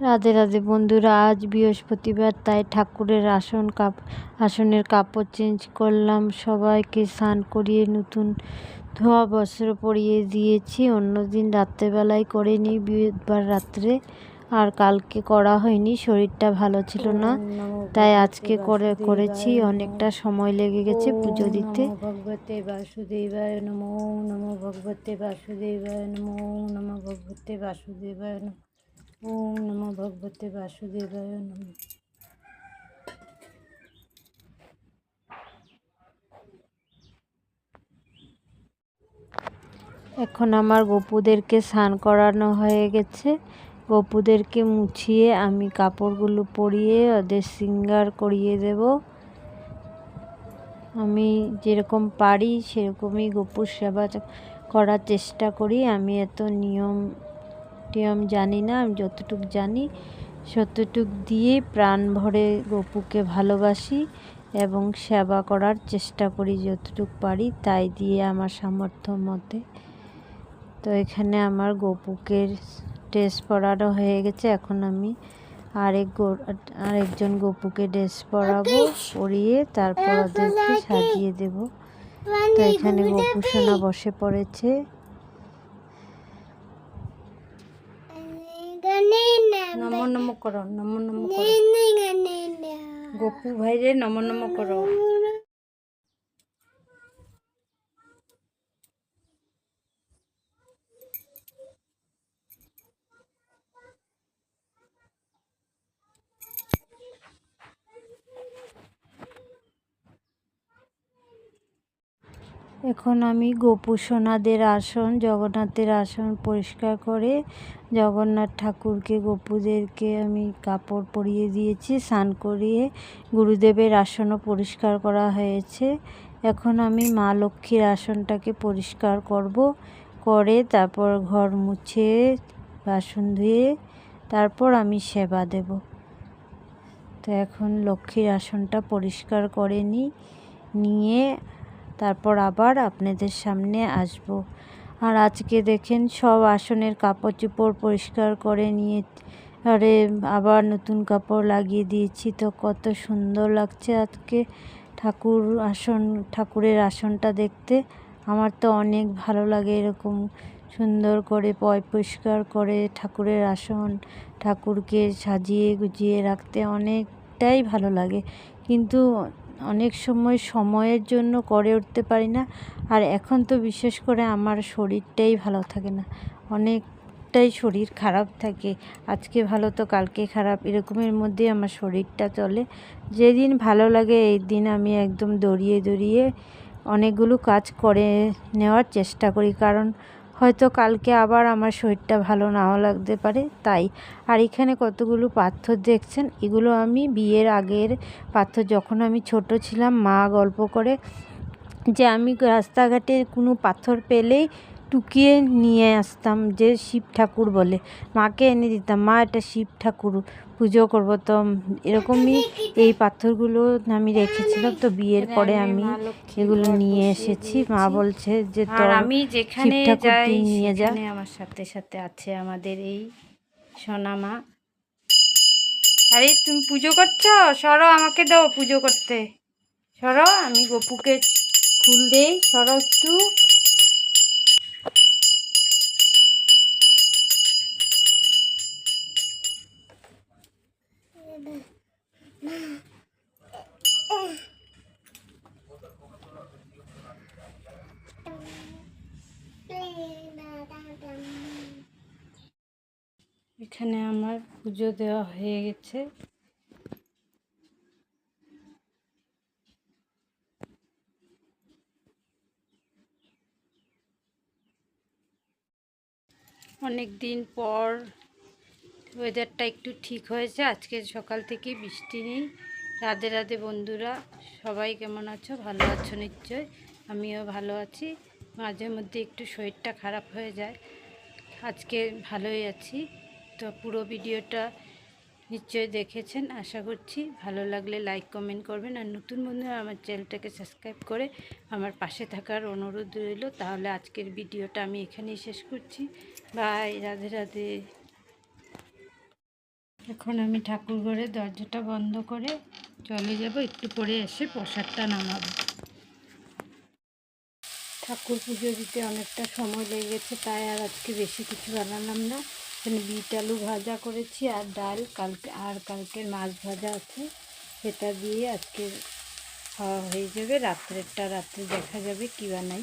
রাধে রাধে বন্ধুরা, আজ বৃহস্পতিবার, তাই ঠাকুরের আসন কাপ, আসনের কাপড় চেঞ্জ করলাম। সবাইকে স্নান করিয়ে নতুন ধোয়া বস্ত্র পরিয়ে দিয়েছি। অন্যদিন রাত্রেবেলায় করে নিই বুধবার রাত্রে আর কালকে করা হয়নি, শরীরটা ভালো ছিল না। তাই আজকে করে, করেছি, অনেকটা সময় লেগে গেছে পুজো দিতে। ভগবতে বাসুদেবায় নমো নমো ভগবতে বাসুদেবায় নমো নমো ভগবতে বাসুদেবায় নমো। ওম নমো ভগবতে বাসুদেবায় নমো। এখন আমার গপুদেরকে স্নান করানো হয়ে গেছে। গপুদেরকে মুছিয়ে আমি কাপড়গুলো পরিয়ে ওদের সিঙ্গার করিয়ে দেব। আমি যেরকম পারি সেরকমই গপুর সেবা করার চেষ্টা করি। আমি এত নিয়ম টিয়ম জানি না, আমি যতটুক জানি সতটুক দিয়ে প্রাণ ভরে গপুকে ভালোবাসি এবং সেবা করার চেষ্টা করি যতটুক পারি, তাই দিয়ে আমার সামর্থ্য মতে। তো এখানে আমার গপুকে ড্রেস পরানো হয়ে গেছে, এখন আমি আরেক আরেকজন গপুকে ড্রেস পরাবো, পরিয়ে তারপর ওদেরকে সাজিয়ে দেব। তো এখানে গপু সোনা বসে পড়েছে। নমো নম করো নম নম করো গোপু ভাইরে নম নম করো এখন আমি গোপু সোনাদের আসন, জগন্নাথের আসন পরিষ্কার করে জগন্নাথ ঠাকুরকে, গোপুদেরকে আমি কাপড় পরিয়ে দিয়েছি, স্নান করিয়ে গুরুদেবের আসনও পরিষ্কার করা হয়েছে। এখন আমি মা লক্ষ্মীর আসনটাকে পরিষ্কার করব, করে তারপর ঘর মুছে, বাসন ধুয়ে তারপর আমি সেবা দেব। তো এখন লক্ষ্মীর আসনটা পরিষ্কার করে নিয়ে তারপর আবার আপনাদের সামনে আসব। আর আজকে দেখেন সব আসনের কাপড় চোপড় পরিষ্কার করে নিয়ে, আরে আবার নতুন কাপড় লাগিয়ে দিয়েছি। তো কত সুন্দর লাগছে আজকে ঠাকুর আসন, ঠাকুরের আসনটা দেখতে। আমার তো অনেক ভালো লাগে এরকম সুন্দর করে পয় পরিষ্কার করে ঠাকুরের আসন, ঠাকুরকে সাজিয়ে গুজিয়ে রাখতে অনেকটাই ভালো লাগে। কিন্তু অনেক সময় সময়ের জন্য করে উঠতে পারি না। আর এখন তো বিশেষ করে আমার শরীরটাই ভালো থাকে না। অনেকটাই শরীর খারাপ থাকে। আজকে ভালো তো কালকে খারাপ। এরকমের মধ্যে আমার শরীরটা চলে। যেদিন ভালো লাগে এই দিন আমি একদম দৌড়িয়ে দৌড়িয়ে অনেকগুলো কাজ করে নেওয়ার চেষ্টা করি। কারণ হয়তো কালকে আবার আমার শরীরটা ভালো নাও লাগতে পারে, তাই। আর এখানে কতগুলো পাথর দেখছেন? এগুলো আমি বিয়ের আগের পাথর। যখন আমি ছোট ছিলাম, মা গল্প করে যে আমি রাস্তাঘাটে কোনো পাথর পেলেই টুকিয়ে নিয়ে আসতাম, যে শিব ঠাকুর বলে। মাকে এনে দিতাম, মা, এটা শিব ঠাকুর, পুজো করব তো। এরকমই এই পাথরগুলো আমি রেখেছিলাম তো বিয়ের পরে আমি এগুলো নিয়ে এসেছি। মা বলছে যে আমি যেখানে যাই নিয়ে যা। আমার সাথে সাথে আছে আমাদের এই সোনামা আরে তুমি পুজো করছ? সরো আমাকে দাও পুজো করতে। সরো আমি গপুকে ফুল দেই। সরো একটু। এখানে আমার পুজো দেওয়া হয়ে গেছে। অনেক দিন পর ওয়েদারটা একটু ঠিক হয়েছে। আজকে সকাল থেকে বৃষ্টি নেই। রাধে রাধে বন্ধুরা, সবাই কেমন আছো? ভালো আছো নিশ্চয়? আমিও ভালো আছি। মাঝে মধ্যে একটু শরীরটা খারাপ হয়ে যায়। আজকে ভালোই আছি। তো পুরো ভিডিওটা নিশ্চয়ই দেখেছেন। আশা করছি ভালো লাগলে লাইক কমেন্ট করবেন। আর নতুন বন্ধুরা আমার চ্যানেলটাকে সাবস্ক্রাইব করে আমার পাশে থাকার অনুরোধ রইল। তাহলে আজকের ভিডিওটা আমি এখানেই শেষ করছি। বাই রাধে রাধে। এখন আমি ঠাকুর ঘরের দরজাটা বন্ধ করে চলে যাব। একটু পরে এসে প্রসাদটা নামাবো। ঠাকুর পুজো দিতে অনেকটা সময় লেগে গেছে, তাই আর আজকে বেশি কিছু বানালাম না। এখানে বিট আলু ভাজা করেছি আর ডাল। কালকে আর কালকের মাছ ভাজা আছে। সেটা দিয়ে আজকে খাওয়া হয়ে যাবে। রাত্রেরটা রাত্রে দেখা যাবে কী বানাই